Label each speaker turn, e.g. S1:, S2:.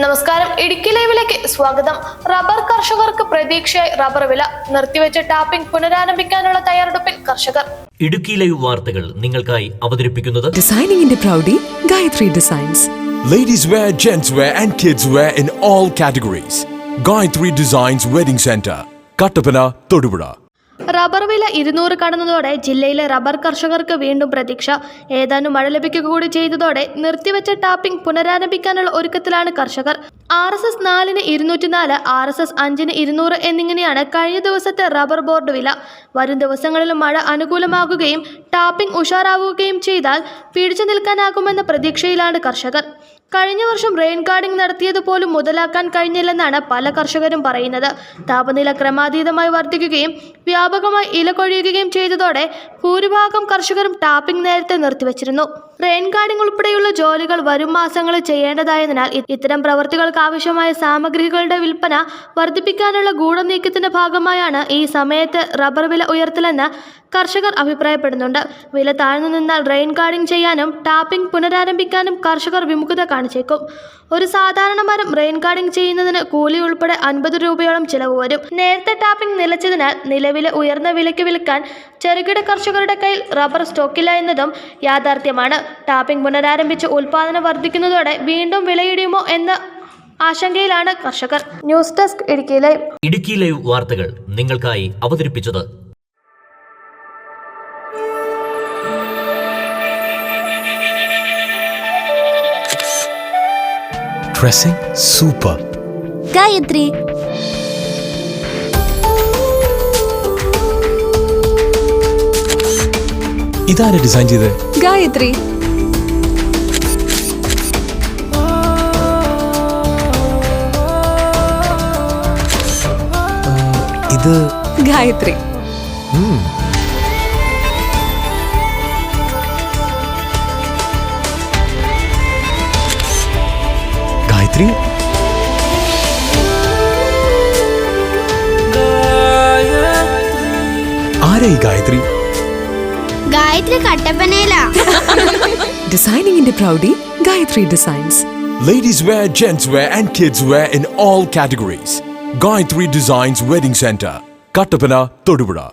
S1: നമസ്കാരം. ഇടുക്കി ലൈവിലേക്ക് സ്വാഗതം. റബ്ബർ കർഷകർക്ക് പ്രതീക്ഷയായി റബ്ബർ വില നിർത്തിവെച്ച ടാപ്പിംഗ് പുനരാരംഭിക്കാനുള്ള തയ്യാറെടുപ്പിൽ കർഷകർ.
S2: ഇടുക്കി ലൈവ് വാർത്തകൾ നിങ്ങൾക്കായി അവതരിപ്പിക്കുന്നത്
S3: ഡിസൈനിംഗിന്റെ പ്രൗഡി Gayathri designs
S4: ladies wear gents wear and kids wear in all categories Gayathri designs wedding centre Kattappana Thodupuzha
S1: rubber വില ഇരുന്നൂറ് കടന്നതോടെ ജില്ലയിലെ റബ്ബർ കർഷകർക്ക് വീണ്ടും പ്രതീക്ഷ. ഏതാനും മഴ ലഭിക്കുക കൂടി ചെയ്തതോടെ നിർത്തിവെച്ച ടാപ്പിംഗ് പുനരാരംഭിക്കാനുള്ള ഒരുക്കത്തിലാണ് കർഷകർ. ആർ എസ് എസ് നാലിന് ഇരുന്നൂറ്റിനാല് ആർ എസ് എസ് അഞ്ചിന് ഇരുന്നൂറ് എന്നിങ്ങനെയാണ് കഴിഞ്ഞ ദിവസത്തെ റബ്ബർ ബോർഡ് വില. വരും ദിവസങ്ങളിലും മഴ അനുകൂലമാകുകയും ടാപ്പിംഗ് ഉഷാറാവുകയും ചെയ്താൽ പിടിച്ചു നിൽക്കാനാകുമെന്ന പ്രതീക്ഷയിലാണ് കർഷകർ. കഴിഞ്ഞ വർഷം റെയിൻ ഗാർഡിംഗ് നടത്തിയത് പോലും മുതലാക്കാൻ കഴിഞ്ഞില്ലെന്നാണ് പല കർഷകരും പറയുന്നത്. താപനില ക്രമാതീതമായി വർദ്ധിക്കുകയും വ്യാപകമായി ഇല കൊഴിയുകയും ചെയ്തതോടെ ഭൂരിഭാഗം കർഷകരും ടാപ്പിംഗ് നേരത്തെ നിർത്തിവച്ചിരുന്നു. റെയിൻ ഗാർഡിംഗ് ഉൾപ്പെടെയുള്ള ജോലികൾ വരും മാസങ്ങളിൽ ചെയ്യേണ്ടതായതിനാൽ ഇത്തരം പ്രവർത്തികൾക്ക് ആവശ്യമായ സാമഗ്രികളുടെ വിൽപ്പന വർദ്ധിപ്പിക്കാനുള്ള ഗൂഢനീക്കത്തിന്റെ ഭാഗമായാണ് ഈ സമയത്ത് റബ്ബർ വില ഉയർത്തലെന്ന് കർഷകർ അഭിപ്രായപ്പെടുന്നുണ്ട്. വില താഴ്ന്നു നിന്നാൽ റെയിൻ ഗാർഡിംഗ് ചെയ്യാനും ടാപ്പിംഗ് പുനരാരംഭിക്കാനും കർഷകർ വിമുഖത കാണിച്ചേക്കും. ഒരു സാധാരണ മരം റെയിൻ ഗാർഡിംഗ് ചെയ്യുന്നതിന് കൂലി ഉൾപ്പെടെ അൻപത് രൂപയോളം ചിലവ് വരും. നേരത്തെ ടാപ്പിംഗ് നിലച്ചതിനാൽ നിലവിലെ ഉയർന്ന വിലയ്ക്ക് വിൽക്കാൻ ചെറുകിട കർഷകരുടെ കയ്യിൽ റബ്ബർ സ്റ്റോക്കില്ല എന്നതും യാഥാർത്ഥ്യമാണ്. ടാപ്പിംഗ് പുനരാരംഭിച്ച് ഉൽപാദനം വർദ്ധിക്കുന്നതോടെ വീണ്ടും വിലയിടിയുമോ എന്ന ആശങ്കയിലാണ് കർഷകർ. News desk Idukki live.
S2: Idukki live വാർത്തകൾ നിങ്ങൾക്കായി അവതരിപ്പിച്ചത്
S4: Dressing super.
S5: ഗായത്രി
S4: ഇതാരെ ഡിസൈൻ ചെയ്ത്
S3: Gayatri.
S4: ഇത്
S3: Gayatri.
S4: ഗായത്രി ആരാ ഈ Gayathri
S5: Gayathri കട്ടപ്പനയില
S3: Designing in the Proudy, Gayatri Designs.
S4: Ladies wear, gents wear, and kids wear in all categories. Gayatri Designs Wedding Center, Kattapana, Todupura.